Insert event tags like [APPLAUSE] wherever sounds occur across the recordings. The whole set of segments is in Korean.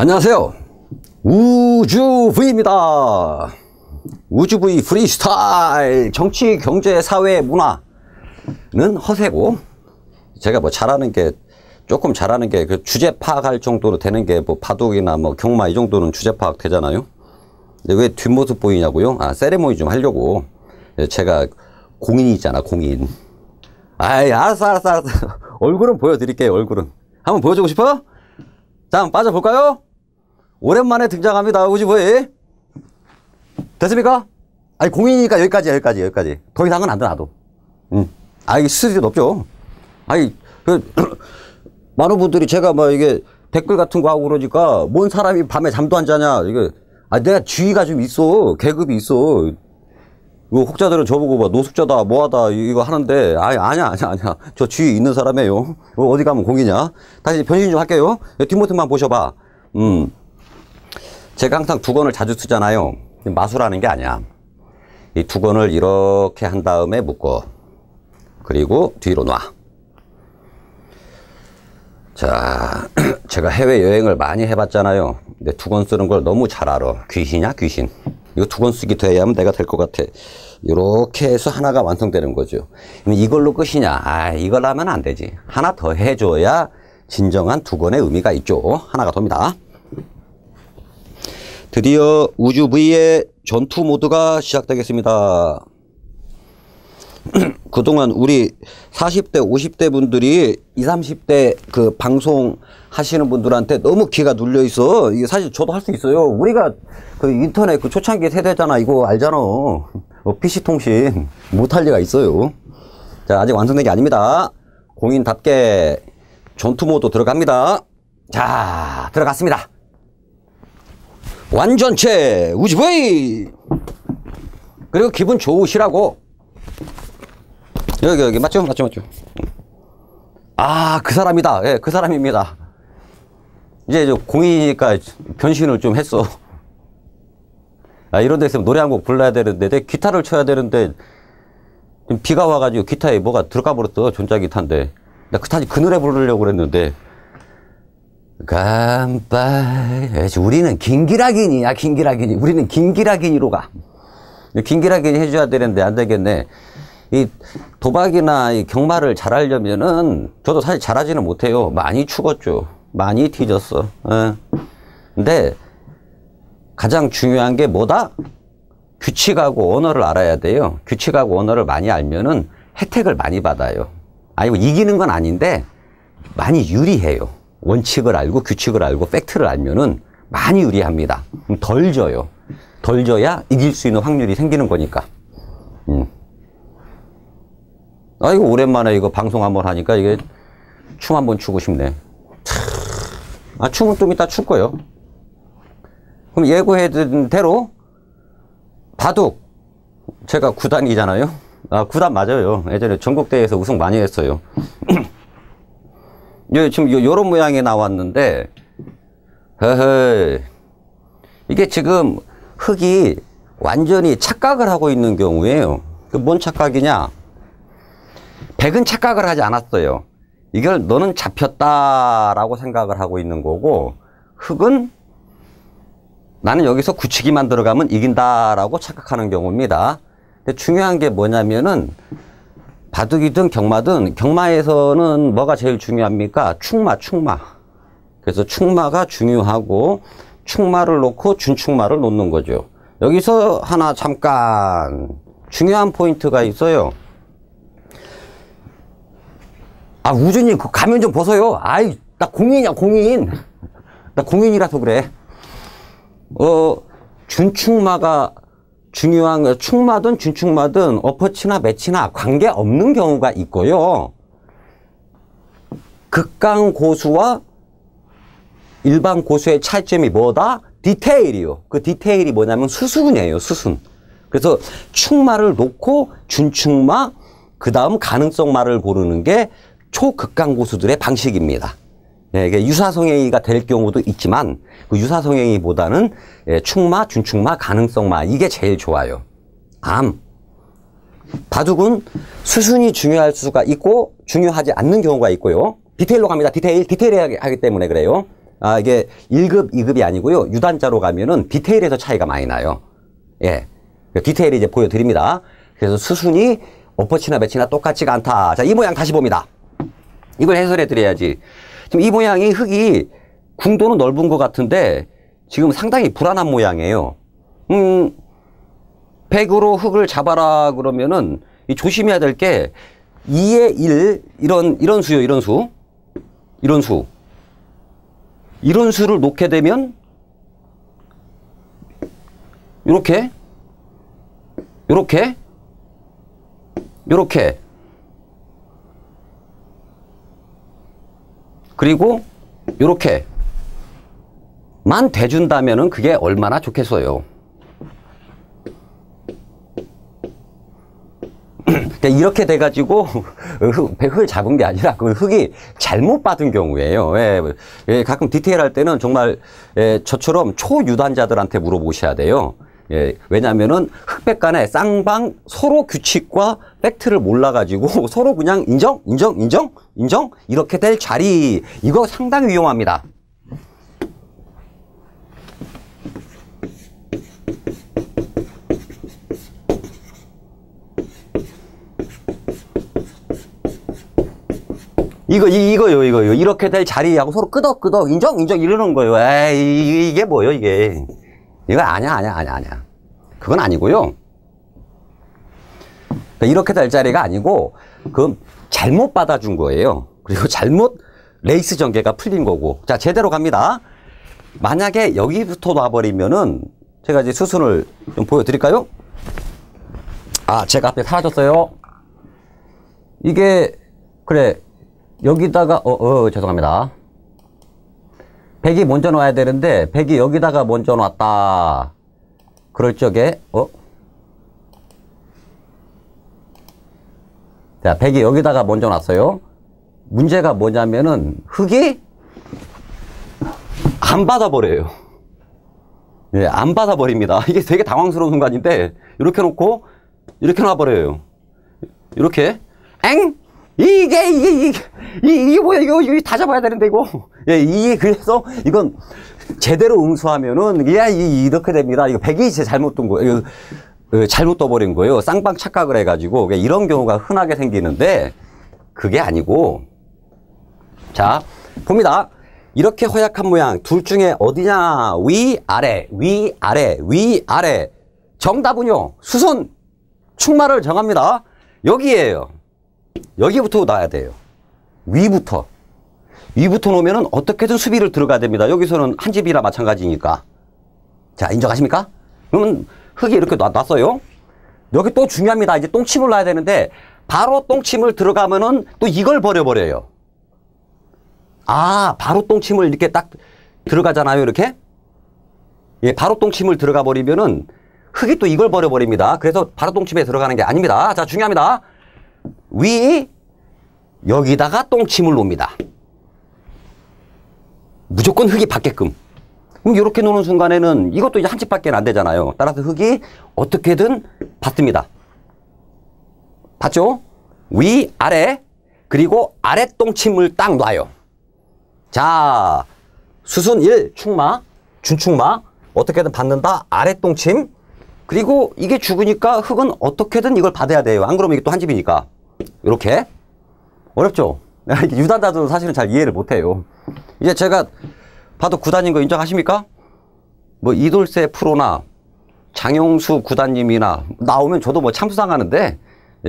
안녕하세요. 우주 V입니다. 우주 V 프리스타일 정치, 경제, 사회, 문화는 허세고 제가 뭐 잘하는 게 조금 잘하는 게 그 주제 파악할 정도로 되는 게 뭐 바둑이나 뭐 경마 이 정도는 주제 파악 되잖아요. 근데 왜 뒷모습 보이냐고요? 아 세레모니 좀 하려고 제가 공인이잖아 공인. 아이 알았어 알았어 알았어 [LAUGHS] 얼굴은 보여드릴게요 얼굴은 한번 보여주고 싶어? 자 빠져볼까요? 오랜만에 등장합니다 우지보이. 됐습니까? 아니 공인이니까 여기까지 여기까지 여기까지. 더 이상은 안돼 나도. 음. 아 이게 스트레스 없죠. 아니 그 [CLEARS THROAT] 많은 분들이 제가 뭐 이게 댓글 같은 거 하고 그러니까 뭔 사람이 밤에 잠도 안 자냐 이게 아 내가 지위가 좀 있어. 계급이 있어. 이거 혹자들은 저보고 뭐 노숙자다 뭐하다 이거 하는데. 아니 아니야 아니야 아니야. 저 지위 있는 사람이에요. 어디 가면 공이냐 다시 변신 좀 할게요. 뒷모습만 보셔봐. 음 제가 항상 두건을 자주 쓰잖아요 마술하는 게 아니야 이 두건을 이렇게 한 다음에 묶어 그리고 뒤로 놔 자, [CLEARS THROAT] 제가 해외여행을 많이 해봤잖아요. 근데 두건 쓰는 걸 너무 잘 알아. 귀신이야, 귀신. 이거 두권 쓰기 돼야면 내가 될 것 같아. 이렇게 해서 하나가 완성되는 거죠. 이걸로 끝이냐? 아, 이걸 하면 안 되지. 하나 더 해줘야 진정한 두 권의 의미가 있죠. 하나가 더입니다. 드디어 우주 V의 전투 모드가 시작되겠습니다. [CLEARS THROAT] 그동안 우리 40대, 50대 분들이 20, 30대 그 방송 하시는 분들한테 너무 귀가 눌려 있어. 이게 사실 저도 할 수 있어요. 우리가 그 인터넷 그 초창기 세대잖아. 이거 알잖아. 어, PC 통신 못 할 리가 있어요. 자, 아직 완성된 게 아닙니다. 공인답게 전투 모드 들어갑니다. 자, 들어갔습니다. 완전체 우주보이! 그리고 기분 좋으시라고. 여기 여기 맞죠? 맞죠 맞죠? 아 그 사람이다. 예 그 사람입니다. 이제 공이니까 변신을 좀 했어. 아 이런 데서 노래 한 곡 불러야 되는데 내 기타를 쳐야 되는데 비가 와가지고 기타에 뭐가 들어가 버렸어. 존자 기타인데. 나 그타 그 노래 부르려고 그랬는데 깜빡 우리는 긴기라기니야 긴기라기니 우리는 긴기라기니로 가 긴기라기니 해줘야 되는데 안 되겠네 이 도박이나 이 경마를 잘하려면은 저도 사실 잘하지는 못해요. 많이 죽었죠. 많이 뒤졌어. 예. 근데 가장 중요한 게 뭐다? 규칙하고 언어를 알아야 돼요. 규칙하고 언어를 많이 알면은 혜택을 많이 받아요. 아니고 이기는 건 아닌데 많이 유리해요. 원칙을 알고 규칙을 알고 팩트를 알면은 많이 유리합니다. 덜 져요. 덜 져야 이길 수 있는 확률이 생기는 거니까. 음. 아, 이거 오랜만에 이거 방송 한번 하니까 이게 춤 한번 추고 싶네. 아, 춤은 좀 이따 출 거예요. 그럼 예고해둔 대로 바둑. 제가 구단이잖아요. 아, 구단 맞아요. 예전에 전국대회에서 우승 많이 했어요. [CLEARS THROAT] 지금 요런 모양이 나왔는데, 헤헤. 이게 지금 흙이 완전히 착각을 하고 있는 경우에요. 그뭔 착각이냐? 백은 착각을 하지 않았어요. 이걸 너는 잡혔다라고 생각을 하고 있는 거고 흑은 나는 여기서 굳히기만 들어가면 이긴다라고 착각하는 경우입니다. 중요한 게 뭐냐면은 바둑이든 경마든 경마에서는 뭐가 제일 중요합니까? 충마, 충마. 그래서 충마가 중요하고 충마를 놓고 준충마를 놓는 거죠. 여기서 하나 잠깐 중요한 포인트가 있어요. 아, 우주님, 그 가면 좀 벗어요. 아이, 나 공인이야, 공인. 나 공인이라서 그래. 어, 준충마가 중요한, 충마든 준충마든 어퍼치나 매치나 관계없는 경우가 있고요. 극강 고수와 일반 고수의 차이점이 뭐다? 디테일이요. 그 디테일이 뭐냐면 수순이에요, 수순. 그래서 충마를 놓고 준충마, 그 다음 가능성마를 고르는 게 초극강 고수들의 방식입니다. 예, 이게 유사성행위가 될 경우도 있지만 그 유사성행위보다는 예, 충마, 준충마, 가능성마 이게 제일 좋아요. 암. 바둑은 수순이 중요할 수가 있고 중요하지 않는 경우가 있고요. 디테일로 갑니다. 디테일, 디테일하기 때문에 그래요. 아, 이게 1급, 2급이 아니고요. 유단자로 가면은 디테일에서 차이가 많이 나요. 예. 디테일이 이제 보여드립니다. 그래서 수순이 어퍼치나 매치나 똑같지가 않다. 자, 이 모양 다시 봅니다. 이걸 해설해 드려야지. 지금 이 모양이 흙이 궁도는 넓은 것 같은데 지금 상당히 불안한 모양이에요. 음, 100으로 흙을 잡아라 그러면은 조심해야 될 게 2의 1 이런 이런 수요 이런 수. 이런 수. 이런 수를 놓게 되면 이렇게? 이렇게? 이렇게 그리고 이렇게만 대준다면은 그게 얼마나 좋겠어요. [CLEARS THROAT] 이렇게 돼가지고 [LAUGHS] 흙을 잡은 게 아니라 그 흙이 잘못 받은 경우에요. 예, 예, 가끔 디테일할 때는 정말 예, 저처럼 초유단자들한테 물어보셔야 돼요. 예, 왜냐면은 흑백 간에 쌍방 서로 규칙과 팩트를 몰라가지고 [LAUGHS] 서로 그냥 인정, 인정, 인정, 인정 이렇게 될 자리. 이거 상당히 위험합니다. 이거 이, 이거요 이거요. 이렇게 될 자리하고 서로 끄덕끄덕 인정 인정 이러는 거예요. 에이 이게 뭐요 이게 이거 아니야 아니야 아니야 아니야. 그건 아니고요. 그러니까 이렇게 될 자리가 아니고 그 잘못 받아준 거예요. 그리고 잘못 레이스 전개가 풀린 거고. 자 제대로 갑니다. 만약에 여기부터 놔버리면은 제가 이제 수순을 좀 보여드릴까요? 아 제가 앞에 사라졌어요. 이게 그래 여기다가 어, 어 죄송합니다. 백이 먼저 놔야 되는데 백이 여기다가 먼저 놨다. 그럴 적에 어? 자, 백이 여기다가 먼저 놨어요. 문제가 뭐냐면은 흙이 안 받아버려요. 예, 안 받아버립니다. [LAUGHS] 이게 되게 당황스러운 순간인데 이렇게 놓고 이렇게 놔버려요. 이렇게 엥? 이게, 이게, 이게, 이게 뭐야, 이거, 이거 다 잡아야 되는데, 이거. 예, 이게 그래서 이건 제대로 응수하면은, 야, 이렇게 됩니다. 이거 백이 잘못 둔 거예요. 그, 잘못 떠버린 거예요. 쌍방 착각을 해가지고. 이런 경우가 흔하게 생기는데, 그게 아니고, 자, 봅니다. 이렇게 허약한 모양, 둘 중에 어디냐? 위, 아래, 위, 아래, 위, 아래. 정답은요, 수선, 충마를 정합니다. 여기에요. 여기부터 놔야 돼요. 위부터. 위부터 놓으면 어떻게든 수비를 들어가야 됩니다. 여기서는 한 집이나 마찬가지니까. 자, 인정하십니까? 그러면 흙이 이렇게 놨어요. 여기 또 중요합니다. 이제 똥침을 놔야 되는데 바로 똥침을 들어가면은 또 이걸 버려버려요. 아, 바로 똥침을 이렇게 딱 들어가잖아요. 이렇게. 예, 바로 똥침을 들어가 버리면은 흙이 또 이걸 버려버립니다. 그래서 바로 똥침에 들어가는 게 아닙니다. 자, 중요합니다. 위 여기다가 똥침을 놓습니다. 무조건 흙이 받게끔. 그럼 이렇게 놓는 순간에는 이것도 이제 한 집밖에 안 되잖아요. 따라서 흙이 어떻게든 받습니다. 봤죠? 위, 아래, 그리고 아래 똥침을 딱 놔요. 자, 수순 1, 충마, 준충마, 어떻게든 받는다, 아래 똥침, 그리고 이게 죽으니까 흙은 어떻게든 이걸 받아야 돼요. 안 그러면 이게 또 한 집이니까. 이렇게 어렵죠? [LAUGHS] 유단자도 사실은 잘 이해를 못해요. 이제 제가 봐도 구단인 거 인정하십니까? 뭐 이돌세 프로나 장용수 구단님이나 나오면 저도 뭐 참수당하는데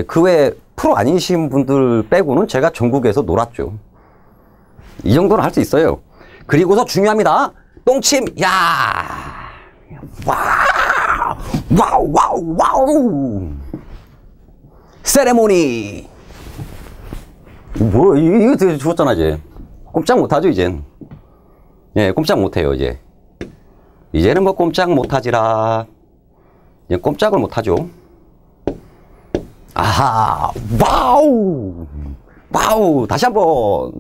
그 외에 프로 아니신 분들 빼고는 제가 전국에서 놀았죠. 이 정도는 할 수 있어요. 그리고서 중요합니다. 똥침, 야! 와우! 와우, 와우, 와우! 세레모니. 뭐, 이거 되게 죽었잖아, 이제. 꼼짝 못하죠, 이젠. 예, 꼼짝 못해요, 이제. 이제는 뭐 꼼짝 못하지라. 이제 꼼짝을 못하죠. 아하, 와우! 와우! 다시 한 번.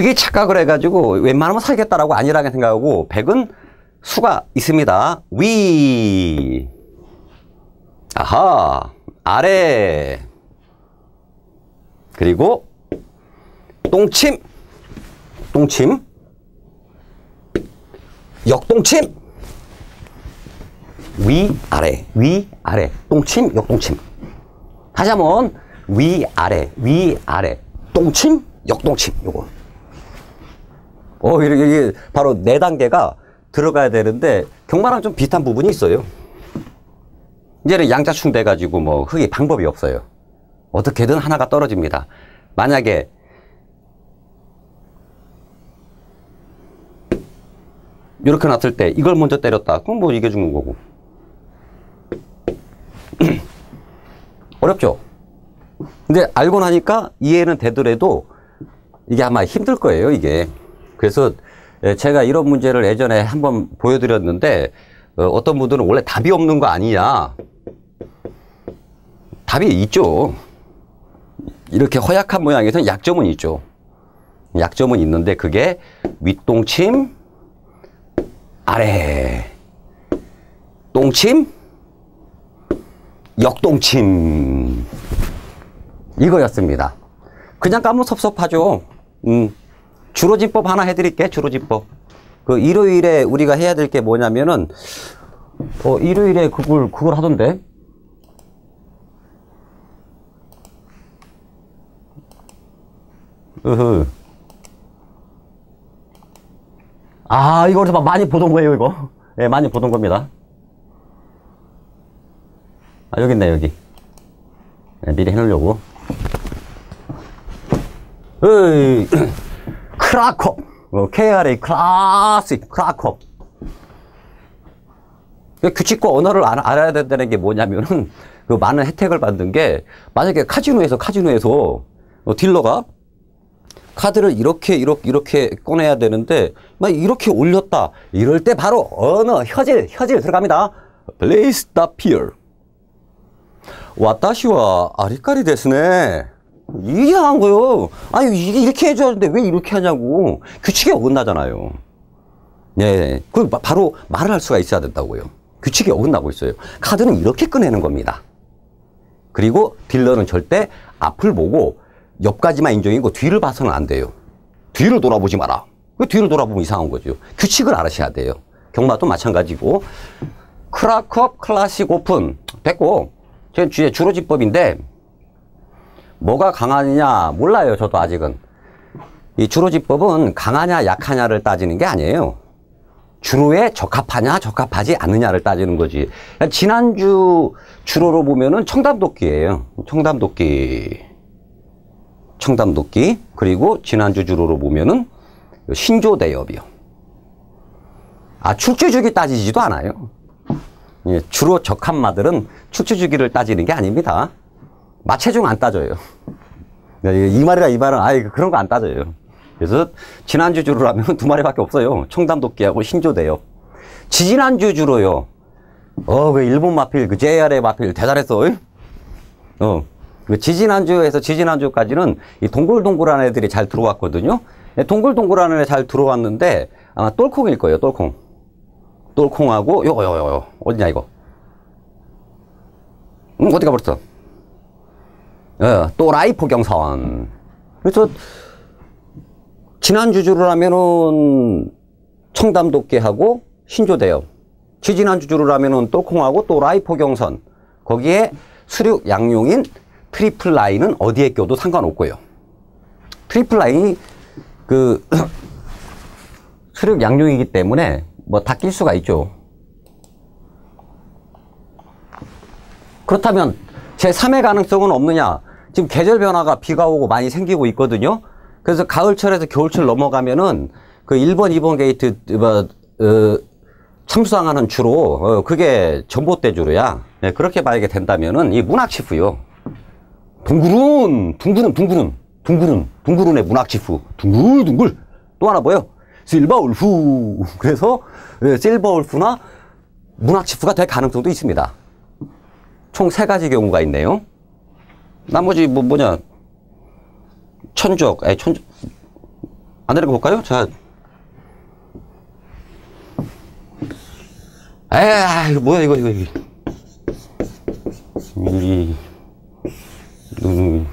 흙이 착각을 해가지고 웬만하면 살겠다라고 안일하게 생각하고 백은 수가 있습니다. 위 아하 아래. 그리고 똥침. 똥침. 역동침. 위, 아래. 위, 아래. 똥침, 역동침. 다시 한번 위, 아래. 위, 아래. 똥침, 역동침. 요거. 어, 이게 바로 네 단계가 들어가야 되는데 경마랑 좀 비슷한 부분이 있어요. 이제는 양자충 돼가지고 뭐 흙이 방법이 없어요. 어떻게든 하나가 떨어집니다. 만약에 이렇게 놨을 때 이걸 먼저 때렸다. 그럼 뭐 이게 죽는 거고. [CLEARS THROAT] 어렵죠? 근데 알고 나니까 이해는 되더라도 이게 아마 힘들 거예요, 이게. 그래서 예, 제가 이런 문제를 예전에 한번 보여드렸는데 어, 떤 분들은 원래 답이 없는 거 아니냐. 답이 있죠. 이렇게 허약한 모양에서는 약점은 있죠. 약점은 있는데 그게 윗동침, 아래, 똥침, 역동침 이거였습니다. 그냥 까면 섭섭하죠. 음. 주로진법 하나 해드릴게, 주로진법. 그 일요일에 우리가 해야 될 게 뭐냐면은, 어, 일요일에 그걸, 그걸 하던데? 으흐. 아, 이거 좀 많이 보던 거예요, 이거. 예, 네, 많이 보던 겁니다. 아, 여기 있네, 여기. 네, 미리 해놓으려고. 으이. 크라콥. 어, KRA 클래식 크라콥. 규칙과 언어를 알아야 된다는 게 뭐냐면은 그 많은 혜택을 받는 게 만약에 카지노에서 카지노에서 어, 딜러가 카드를 이렇게 이렇게 이렇게 꺼내야 되는데 막 이렇게 올렸다 이럴 때 바로 언어 혀질 혀질 들어갑니다. Place the pier. 와타시와 아리까리 데스네. 이해한 거요. 아니, 이게 이렇게 해줘야 되는데 왜 이렇게 하냐고. 규칙에 어긋나잖아요. 예. 그 바로 말을 할 수가 있어야 된다고요. 규칙에 어긋나고 있어요. 카드는 이렇게 꺼내는 겁니다. 그리고 딜러는 절대 앞을 보고 옆까지만 인정이고 뒤를 봐서는 안 돼요. 뒤를 돌아보지 마라. 그 뒤를 돌아보면 이상한 거죠. 규칙을 알아셔야 돼요. 경마도 마찬가지고. 크라컵 클래식 오픈. 됐고. 제 주제 주로지법인데 뭐가 강하느냐 몰라요 저도 아직은. 이 주로지법은 강하냐 약하냐를 따지는 게 아니에요. 주로에 적합하냐 적합하지 않느냐를 따지는 거지. 지난주 주로로 보면은 청담도끼예요. 청담도끼. 청담도끼. 그리고 지난주 주로로 보면은 신조대엽이요. 아 출제주기 따지지도 않아요. 예, 주로 적합마들은 출제주기를 따지는 게 아닙니다 마체중 안 따져요. 이 말이라 이 말은 아예 그런 거 안 따져요. 그래서 지난주 주로 하면 [LAUGHS] 두 마리밖에 없어요. 청담도끼하고 신조대요. 지지난주 주로요. 어, 그 일본 마필, 그 JR의 마필 대단했어. 어. 그 지지난주에서 지지난주까지는 이 동글동글한 애들이 잘 들어왔거든요. 예, 동글동글한 애 잘 들어왔는데 아마 똘콩일 거예요, 똘콩. 똘콩하고 요거, 요거, 요거. 어디냐, 이거. 응, 어디 가 버렸어? 어, 또라이 포경선. 그래서 지난 주 주를 하면은 청담도끼하고 신조대요. 지지난 주 주를 하면은 또콩하고 또 라이 포경선. 거기에 수륙 양용인 트리플 라인은 어디에 껴도 상관없고요. 트리플 라인이 그 [CLEARS THROAT] 수륙 양용이기 때문에 뭐 다 낄 수가 있죠. 그렇다면 제 3의 가능성은 없느냐? 지금 계절 변화가 비가 오고 많이 생기고 있거든요. 그래서 가을철에서 겨울철 넘어가면은 그 1번, 2번 게이트 뭐, 어, 참수항하는 주로 어, 그게 전봇대 주로야. 네, 그렇게 봐야 된다면은 이 문학치프요. 둥그룬, 둥그룬, 둥그룬, 둥그룬, 둥그룬의 문학치프. 둥글둥글. 또 하나 뭐요? 실버울프. 그래서 네, 실버울프나 문학치프가 될 가능성도 있습니다. 총 세 가지 경우가 있네요. 나머지 뭐 뭐냐 천적, 에 천적 안 내려가 볼까요? 자, 에 이거 뭐야 이거 이거 이거 이 음,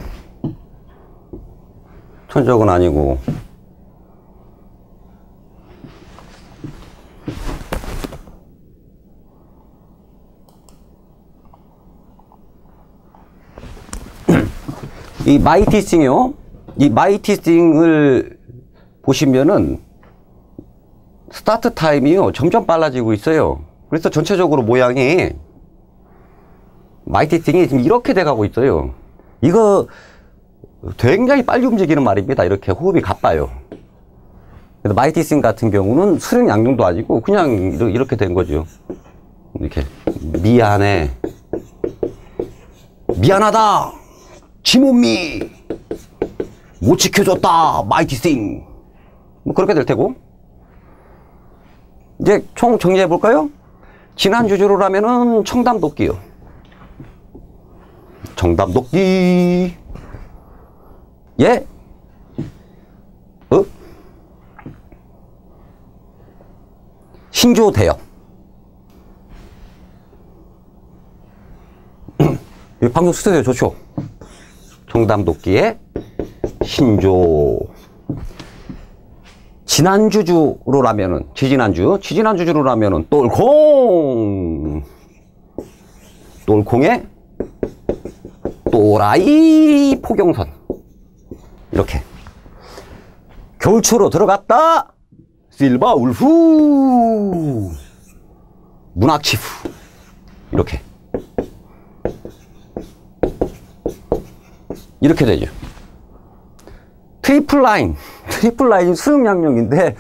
천적은 아니고. 이 마이티싱이요. 이 마이티싱을 보시면은 스타트 타임이요. 점점 빨라지고 있어요. 그래서 전체적으로 모양이 마이티싱이 지금 이렇게 돼가고 있어요. 이거 굉장히 빨리 움직이는 말입니다. 이렇게 호흡이 가빠요. 그래서 마이티싱 같은 경우는 수령 양용도 아니고 그냥 이렇게 된 거죠. 이렇게 미안해. 미안하다. 지몸미 못 지켜줬다. 마이티싱. 뭐 그렇게 될 테고. 이제 총 정리해 볼까요? 지난 주제로라면은 청담 도끼요. 청담 도끼. 예? 어? 신조 대역. 이 [CLEARS THROAT] 방송 스튜디오 좋죠? 청담 도끼의 신조. 지난주 주로라면은, 지지난주, 지지난주 주로라면은, 똘콩! 똘콩의 또라이 포경선. 이렇게. 겨울초로 들어갔다! 실바 울후! 문학치후. 이렇게. 이렇게 되죠. 트리플 라인. [LAUGHS] 트리플 라인 수능 양령인데,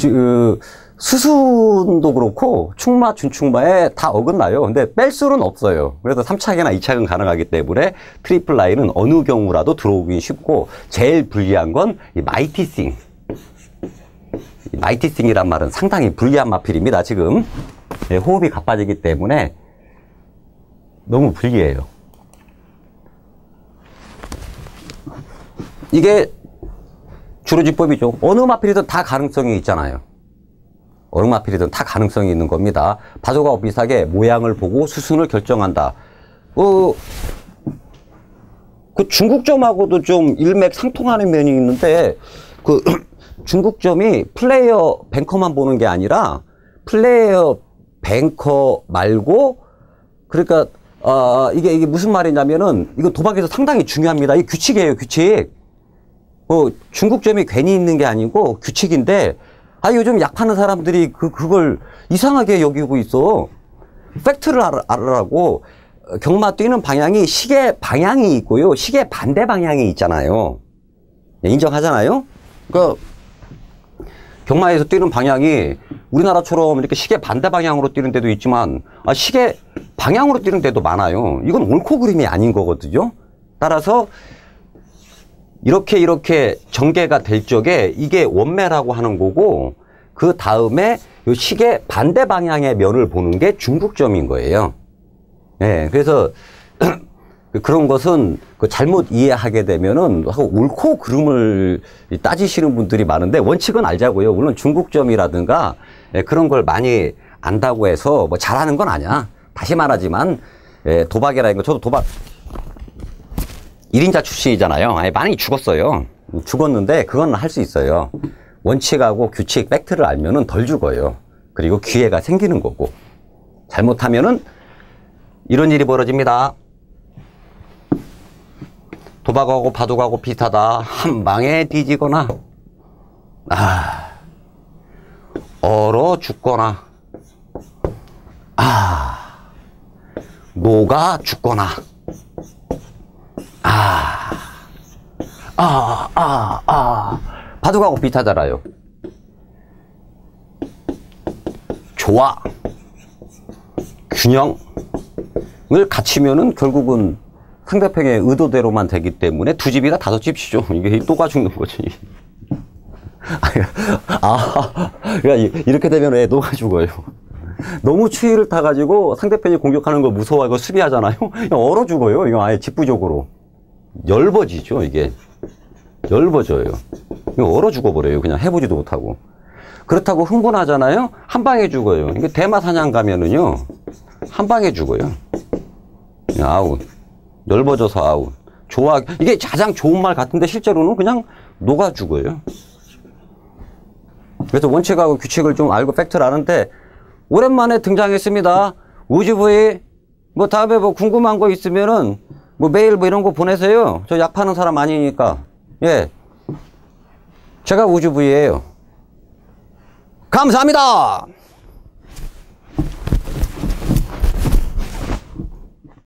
그, 수순도 그렇고, 충마, 준충마에 다 어긋나요. 근데 뺄 수는 없어요. 그래서 3착이나 2착은 가능하기 때문에 트리플 라인은 어느 경우라도 들어오기 쉽고, 제일 불리한 건 이 마이티싱. 이 마이티싱이란 말은 상당히 불리한 마필입니다, 지금. 네, 호흡이 가빠지기 때문에 너무 불리해요. 이게 주로지법이죠. 어느 마필이든 다 가능성이 있잖아요. 어느 마필이든 다 가능성이 있는 겁니다. 바조가 비슷하게 모양을 보고 수순을 결정한다. 어, 그 중국점하고도 좀 일맥상통하는 면이 있는데, 그 [CLEARS THROAT] 중국점이 플레이어 뱅커만 보는 게 아니라 플레이어 뱅커 말고, 그러니까, 어, 이게, 이게 무슨 말이냐면은, 이거 도박에서 상당히 중요합니다. 이 규칙이에요, 규칙. 뭐 중국점이 괜히 있는 게 아니고 규칙인데 아 요즘 약 파는 사람들이 그 그걸 이상하게 여기고 있어. 팩트를 알으라고 경마 뛰는 방향이 시계 방향이 있고요. 시계 반대 방향이 있잖아요. 네, 인정하잖아요. 그러니까 경마에서 뛰는 방향이 우리나라처럼 이렇게 시계 반대 방향으로 뛰는 데도 있지만 아, 시계 방향으로 뛰는 데도 많아요. 이건 옳고 그름이 아닌 거거든요. 따라서 이렇게 이렇게 전개가 될 적에 이게 원매라고 하는 거고 그 다음에 요 시계 반대 방향의 면을 보는 게 중국점인 거예요. 예, 그래서 [CLEARS THROAT] 그런 것은 그 잘못 이해하게 되면은 옳고 그름을 따지시는 분들이 많은데 원칙은 알자고요. 물론 중국점이라든가 예, 그런 걸 많이 안다고 해서 뭐 잘하는 건 아니야. 다시 말하지만 예, 도박이라는 거 저도 도박 1인자 출신이잖아요. 아니, 많이 죽었어요. 죽었는데 그건 할 수 있어요. 원칙하고 규칙, 팩트를 알면은 덜 죽어요. 그리고 기회가 생기는 거고. 잘못하면은 이런 일이 벌어집니다. 도박하고 바둑하고 비슷하다. 한 방에 뒤지거나, 아, 얼어 죽거나, 아, 녹아 죽거나, 아, 아, 아, 아. 바둑하고 비슷하잖아요. 조화, 균형을 갖추면은 결국은 상대편의 의도대로만 되기 때문에 두 집이나 다섯 집이죠. [LAUGHS] 이게 또가 죽는 거지. [LAUGHS] 아, 그러니까 이렇게 되면 애 녹아 죽어요. 너무 추위를 타가지고 상대편이 공격하는 걸 무서워하고 수비하잖아요. [LAUGHS] 얼어 죽어요. 이거 아예 직부적으로. 열버지죠 이게. 열버져요. 얼어 죽어버려요. 그냥 해보지도 못하고. 그렇다고 흥분하잖아요? 한 방에 죽어요. 이게 대마 사냥 가면은요 한 방에 죽어요. 예, 아웃. 열버져서 아웃. 좋아 이게 가장 좋은 말 같은데 실제로는 그냥 녹아 죽어요. 그래서 원칙하고 규칙을 좀 알고 팩트를 아는데 오랜만에 등장했습니다. 우즈부이 뭐 다음에 뭐 궁금한 거 있으면은 뭐 메일 뭐 이런 거 보내세요. 저 약 파는 사람 아니니까. 예. 제가 우주부위예요. 감사합니다.